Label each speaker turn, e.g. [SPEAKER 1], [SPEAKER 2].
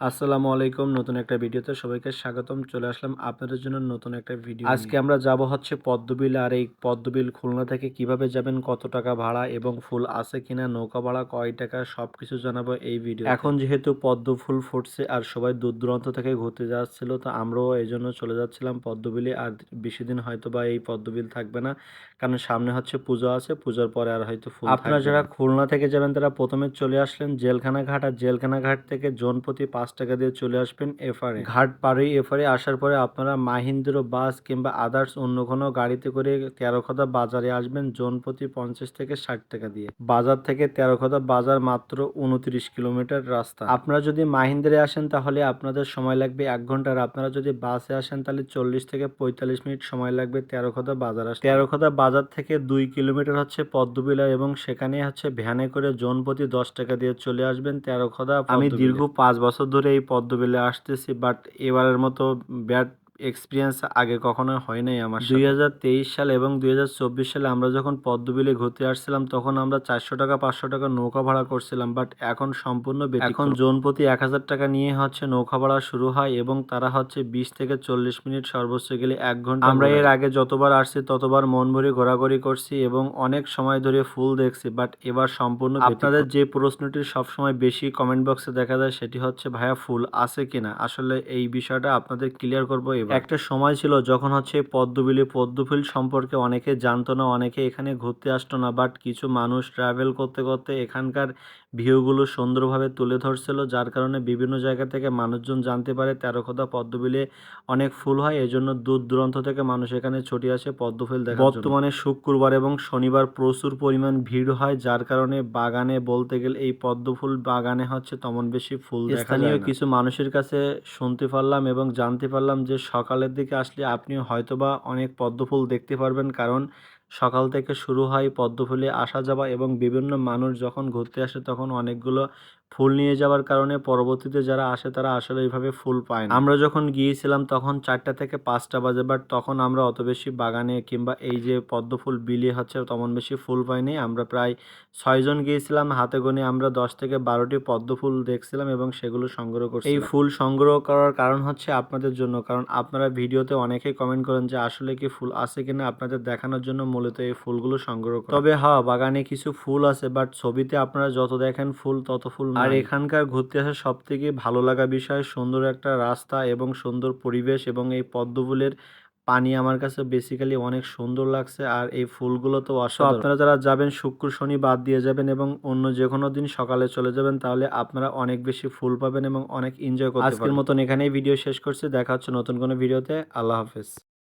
[SPEAKER 1] আসসালামু আলাইকুম নতুন একটা ভিডিওতে সবাইকে স্বাগতম। চলে আসলাম আপনাদের জন্য নতুন একটা ভিডিও আজকে আমরা যাব হচ্ছে পদ্মবিল আর এই পদ্মবিল খুলনা থেকে কীভাবে যাবেন কত টাকা ভাড়া এবং ফুল আছে কিনা নৌকা ভাড়া কয় টাকা সব কিছু জানাব এই ভিডিও এখন যেহেতু পদ্ম ফুল ফুটছে আর সবাই দূর দূরান্ত থেকে ঘুরতে যাচ্ছিল তো আমরাও এই জন্য চলে যাচ্ছিলাম পদ্মবিলে। আর বেশি দিন হয়তো বা এই পদ্মবিল থাকবে না কারণ সামনে হচ্ছে পুজো আছে পুজোর পরে আর হয়তো ফুল আপনারা যারা খুলনা থেকে যাবেন তারা প্রথমে চলে আসলেন জেলখানা ঘাট আর জেলখানা ঘাট থেকে জোনপতি পাঁচ টাকা দিয়ে চলে আসবেন এফআরে ঘাট পাড়েই এফআরে আসার পরে আপনারা মাহিন্দ্র বাস কিংবা আদার্স অন্য কোনো গাড়িতে করে তেরোখদা বাজারে আসবেন জোন প্রতি পঞ্চাশ থেকে ষাট টাকা দিয়ে। বাজার থেকে তেরোখদা বাজার মাত্র উনত্রিশ কিলোমিটার রাস্তা। আপনারা যদি মাহিন্দ্রে আসেন তাহলে আপনাদের সময় লাগবে এক ঘণ্টা আর আপনারা যদি বাসে আসেন তাহলে চল্লিশ থেকে পঁয়তাল্লিশ মিনিট সময় লাগবে তেরোখদা বাজার আসতে। তেরোখদা বাজার থেকে দুই কিলোমিটার হচ্ছে পদ্মবিলা এবং সেখানে হচ্ছে ভ্যানে করে জোনপতি দশ টাকা দিয়ে চলে আসবেন তেরোখদা আমি দীর্ঘ পাঁচ বছর ধরে এই পদ্মবেলে আসতেছি বাট এবারের মতো ব্যাড এক্সপিরিয়েন্স আগে কখনো হয় নাই আমার দুই হাজার তেইশ সাল এবং দুই হাজার চব্বিশ সালে আমরা যখন পদ্মবিলে ঘুরতে আসছিলাম তখন আমরা চারশো টাকা পাঁচশো টাকা নৌকা ভাড়া করছিলাম বাট এখন সম্পূর্ণ এখন জন প্রতি এক হাজার টাকা নিয়ে হচ্ছে নৌকা ভাড়া শুরু হয় এবং তারা হচ্ছে বিশ থেকে চল্লিশ মিনিট সর্বোচ্চ গেলে এক ঘণ্টা আমরা এর আগে যতবার আসছি ততবার মন ভরে ঘোরাঘুরি করছি এবং অনেক সময় ধরে ফুল দেখছি বাট এবার সম্পূর্ণ আপনাদের যে প্রশ্নটি সবসময় বেশি কমেন্ট বক্সে দেখা যায় সেটি হচ্ছে ভাইয়া ফুল আছে কিনা? আসলে এই বিষয়টা আপনাদের ক্লিয়ার করব এবার। একটা সময় ছিল যখন হচ্ছে পদ্মবিলি পদ্মফুল সম্পর্কে অনেকে জানতো না অনেকে এখানে ঘুরতে আসতো না বাট কিছু মানুষ ট্রাভেল করতে করতে এখানকার ভিউগুলো সুন্দরভাবে তুলে ধরছিল যার কারণে বিভিন্ন জায়গা থেকে মানুষজন জানতে পারে তেরোখদা পদ্মবিলে অনেক ফুল হয় এজন্য দূর দূরান্ত থেকে মানুষ এখানে ছুটে আসে পদ্মফুল দেখা বর্তমানে শুক্রবার এবং শনিবার প্রচুর পরিমাণ ভিড় হয় যার কারণে বাগানে বলতে গেলে এই পদ্মফুল বাগানে হচ্ছে তেমন বেশি ফুল স্থানীয় কিছু মানুষের কাছে শুনতে পারলাম এবং জানতে পারলাম যে সকালের দিকে আসলে আপনি হয়তোবা অনেক পদ্মফুল দেখতে পারবেন। কারণ সকাল থেকে শুরু হয় পদ্মফুলে আসা যাওয়া এবং বিভিন্ন মানুষ যখন ঘুরতে আসে তখন অনেকগুলো ফুল নিয়ে যাওয়ার কারণে পরবর্তীতে যারা আসে তারা আসলে এইভাবে ফুল পায় না। আমরা যখন গিয়েছিলাম তখন চারটা থেকে পাঁচটা বাজে বাট তখন আমরা অত বেশি বাগানে কিংবা এই যে পদ্ম ফুল বিলি হচ্ছে তেমন বেশি ফুল পাইনি। আমরা প্রায় ছয়জন গিয়েছিলাম, হাতে গোনে আমরা দশ থেকে বারোটি পদ্ম ফুল দেখছিলাম এবং সেগুলো সংগ্রহ করছি এই ফুল সংগ্রহ করার কারণ হচ্ছে আপনাদের জন্য, কারণ আপনারা ভিডিওতে অনেকেই কমেন্ট করেন যে আসলে কি ফুল আছে কিনা, আপনাদের দেখানোর জন্য মূলত এই ফুলগুলো সংগ্রহ তবে হ্যাঁ বাগানে কিছু ফুল আছে বাট ছবিতে আপনারা যত দেখেন ফুল, তত ফুল আর এখানকার ঘুরতে আসার সব থেকে ভালো লাগা বিষয় সুন্দর একটা রাস্তা এবং সুন্দর পরিবেশ এবং এই পদ্ম ফুলের পানি আমার কাছে বেসিক্যালি অনেক সুন্দর লাগছে আর এই ফুলগুলো তো অসাধারণ। আপনারা যারা যাবেন শুক্র শনি বাদ দিয়ে যাবেন এবং অন্য যে কোনো দিন সকালে চলে যাবেন তাহলে আপনারা অনেক বেশি ফুল পাবেন এবং অনেক এনজয় করতে আজকের মতন এখানেই ভিডিও শেষ করছি দেখা হচ্ছে নতুন কোনো ভিডিওতে আল্লাহ হাফেজ।